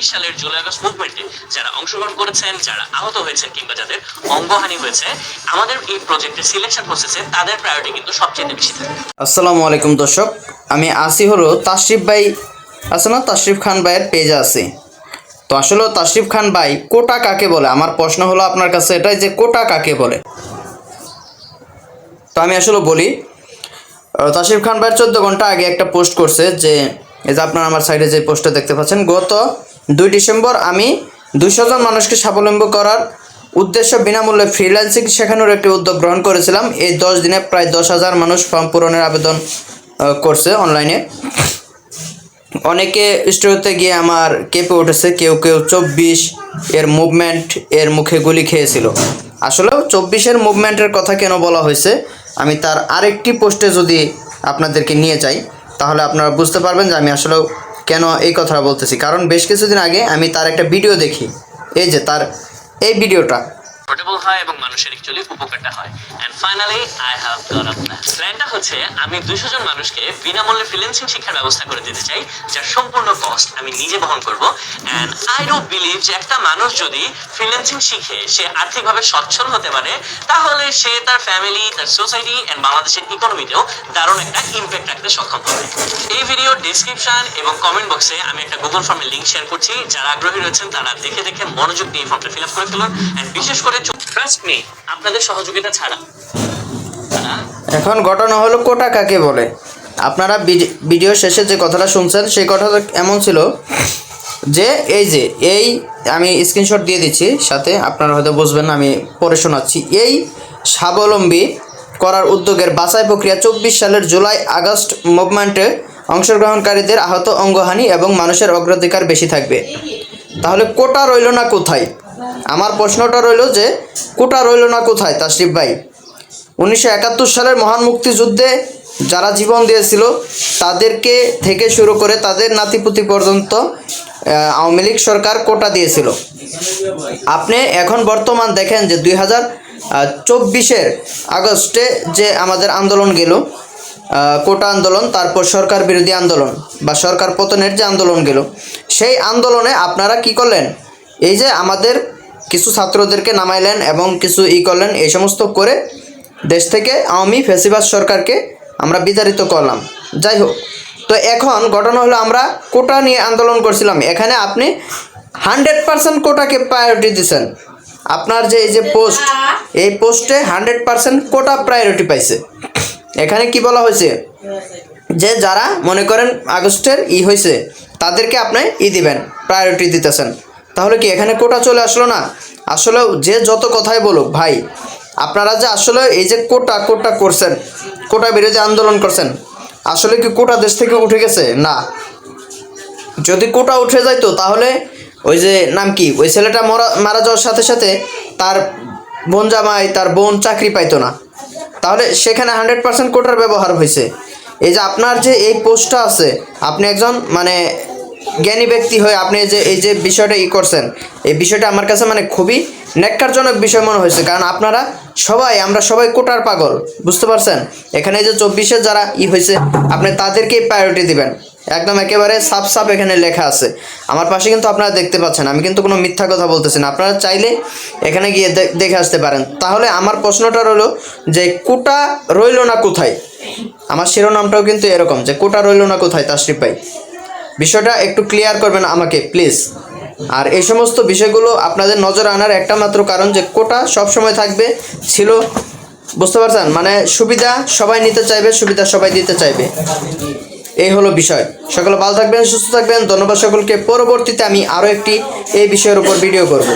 চব্বিশ সালের July August মুভমেন্টে যারা অংশগ্রহণ করেছেন যারা আহত হয়েছেন কিংবা যাদের অঙ্গহানি হয়েছে আমাদের এই প্রজেক্টের সিলেকশন প্রসেসে তাদের প্রায়োরিটি কিন্তু সবচেয়ে বেশি থাকে। আসসালামু আলাইকুম দর্শক আমি আসি হলো তাশরিফ ভাই। আছে না? তাশরিফ খান ভাইয়ের পেজে আছে। তো আসলে তাশরিফ খান ভাই কোটা কাকে বলে? আমার প্রশ্ন হলো আপনার কাছে এটাই যে কোটা কাকে বলে? তো আমি আসলে বলি আহ, তাশরিফ খান ভাই চোদ্দ ঘণ্টা আগে একটা পোস্ট করছে যে এই যে আপনার আমার সাইডে যে পোস্টটা দেখতে পাচ্ছেন গত দুই ডিসেম্বর আমি দুইশো জন মানুষকে স্বাবলম্বী করার উদ্দেশ্য বিনামূল্যে ফ্রিল্যান্সিং শেখানোর একটি উদ্যোগ গ্রহণ করেছিলাম। এই দশ দিনে প্রায় দশ হাজার মানুষ ফর্ম পূরণের আবেদন করছে অনলাইনে অনেকে স্টোরিতে গিয়ে আমার কেঁপে উঠেছে, কেউ কেউ চব্বিশ এর মুভমেন্ট এর মুখে গুলি খেয়েছিল। আসলেও চব্বিশের মুভমেন্টের কথা কেন বলা হয়েছে, আমি তার আরেকটি পোস্টে যদি আপনাদেরকে নিয়ে যাই, তাহলে আপনারা বুঝতে পারবেন যে আমি আসলেও কেন এই কথাটা বলতেছি? কারণ বেশ কিছুদিন আগে আমি তার একটা ভিডিও দেখি। এই যে তার, এই ভিডিওটা পোর্টেবল হয় এবং মানুষের অ্যাকচুয়ালি উপকারটা হয়। And finally I have got a plan প্ল্যানটা হচ্ছে, আমি দুশো জন মানুষকে বিনামূল্যে ফ্রিল্যান্সিং শিক্ষার ব্যবস্থা করে দিতে চাই, যার সম্পূর্ণ কস্ট আমি নিজে বহন করব। এন্ড আই ডোন্ট বিলিভ যে একটা মানুষ যদি ফ্রিল্যান্সিং শিখে, সে আর্থিকভাবে সচ্ছল হতে পারে, তাহলে সে তার ফ্যামিলি তার সোসাইটি এন্ড বাংলাদেশের ইকোনমিতেও দারুণ একটা ইমপ্যাক্ট রাখতে সক্ষম হবে। এই ভিডিও ডেসক্রিপশন এবং কমেন্ট বক্সে আমি একটা গুগল ফর্মের লিংক শেয়ার করছি। যারা আগ্রহী রয়েছেন, তারা দেখে দেখে মনোযোগ দিয়ে ফর্মটা ফিল আপ করে ফেলুন। এন্ড বিশেষ করে ট্রাস্ট মি আপনাদের সহযোগিতা ছাড়া। এখন ঘটনা হলো কোটা কাকে বলে? আপনারা ভিডি- ভিডিও শেষে যে কথাটা শুনছেন, সেই কথাটা এমন ছিল যে, এই যে, এই আমি স্ক্রিনশট দিয়ে দিচ্ছি, সাথে আপনারা হয়তো বুঝবেন, আমি পড়ে শোনাচ্ছি। এই স্বাবলম্বী করার উদ্যোগের বাছাই প্রক্রিয়া চব্বিশ সালের জুলাই আগস্ট মুভমেন্টে অংশগ্রহণকারীদের আহত অঙ্গহানি এবং মানুষের অগ্রাধিকার বেশি থাকবে। তাহলে কোটা রইল না কোথায়? আমার প্রশ্নটা রইল যে, কোটা রইল না কোথায়, তাশরিফ ভাই? উনিশশো একাত্তর সালের মহান মুক্তিযুদ্ধে যারা জীবন দিয়েছিল, তাদেরকে থেকে শুরু করে তাদের নাতিপুতি পর্যন্ত আওয়ামী লীগ সরকার কোটা দিয়েছিল। আপনি এখন বর্তমান দেখেন যে দুই হাজার চব্বিশের আগস্টে যে আমাদের আন্দোলন গেল কোটা আন্দোলন, তারপর সরকার বিরোধী আন্দোলন বা সরকার পতনের যে আন্দোলন গেল, সেই আন্দোলনে আপনারা কি করলেন? এই যে আমাদের কিছু ছাত্রদেরকে নামাইলেন এবং কিছু ই করলেন, এই সমস্ত করে দেশ থেকে আওয়ামী ফেসিবাস সরকারকে আমরা বিতাড়িত করলাম। যাই হোক, তো এখন ঘটনা হলো আমরা কোটা নিয়ে আন্দোলন করছিলাম। এখানে আপনি হান্ড্রেড পার্সেন্ট কোটাকে প্রায়োরিটি দিচ্ছেন আপনার যে এই যে পোস্ট এই পোস্টে হান্ড্রেড পার্সেন্ট কোটা প্রায়োরিটি পাইছে। এখানে কি বলা হয়েছে? যে যারা মনে করেন আগস্টের ই হয়েছে তাদেরকে আপনি ই দিবেন প্রায়োরিটি দিতেছেন। তাহলে কি এখানে কোটা চলে আসলো না? আসলে যে যত কথাই বলুক, ভাই, আপনারা যে আসলে এই যে কোটা কোটা করছেন, কোটা বিরোধী আন্দোলন করছেন, আসলে কি কোটা দেশ থেকে উঠে গেছে? না। যদি কোটা উঠে যাইতো, তাহলে ওই যে নাম কি? ওই ছেলেটা মরা, মারা যাওয়ার সাথে সাথে তার বোন জামাই, তার বোন চাকরি পাইতো না। তাহলে সেখানে হান্ড্রেড পার্সেন্ট কোটার ব্যবহার হয়েছে এই যে আপনার যে এই পোস্টটা আছে, আপনি একজন মানে জ্ঞানী ব্যক্তি হয়ে আপনি যে, এই যে বিষয়টা ই করছেন, এই বিষয়টা আমার কাছে মানে খুবই ন্যাক্কারজনক বিষয় মনে হয়েছে। কারণ আপনারা সবাই, আমরা সবাই কোটার পাগল, বুঝতে পারছেন? এখানে যে চব্বিশে যারা ই হয়েছে, আপনি তাদেরকেই প্রায়োরিটি দিবেন। একদম একেবারে সাপ সাপ এখানে লেখা আছে। আমার পাশে কিন্তু আপনারা দেখতে পাচ্ছেন, আমি কিন্তু কোনো মিথ্যা কথা বলতেছি না। আপনারা চাইলে এখানে গিয়ে দেখে আসতে পারেন। তাহলে আমার প্রশ্নটা রইল যে, কোটা রইল না কোথায়? আমার শিরোনামটাও কিন্তু এরকম যে, কোটা রইল না কোথায়, তাশরিফ ভাই? বিষয়টা একটু ক্লিয়ার করবেন আমাকে প্লিজ আর এই সমস্ত বিষয়গুলো আপনাদের নজর আনার একটা মাত্র কারণ যে কোটা সব সময় থাকবে, ছিল, বুঝতে পারছেন? মানে সুবিধা সবাই নিতে চাইবে, সুবিধা সবাই দিতে চাইবে। এই হলো বিষয়। সকলে ভালো থাকবেন, সুস্থ থাকবেন। ধন্যবাদ সকলকে। পরবর্তীতে আমি আরও একটি এই বিষয়ের উপর ভিডিও করব।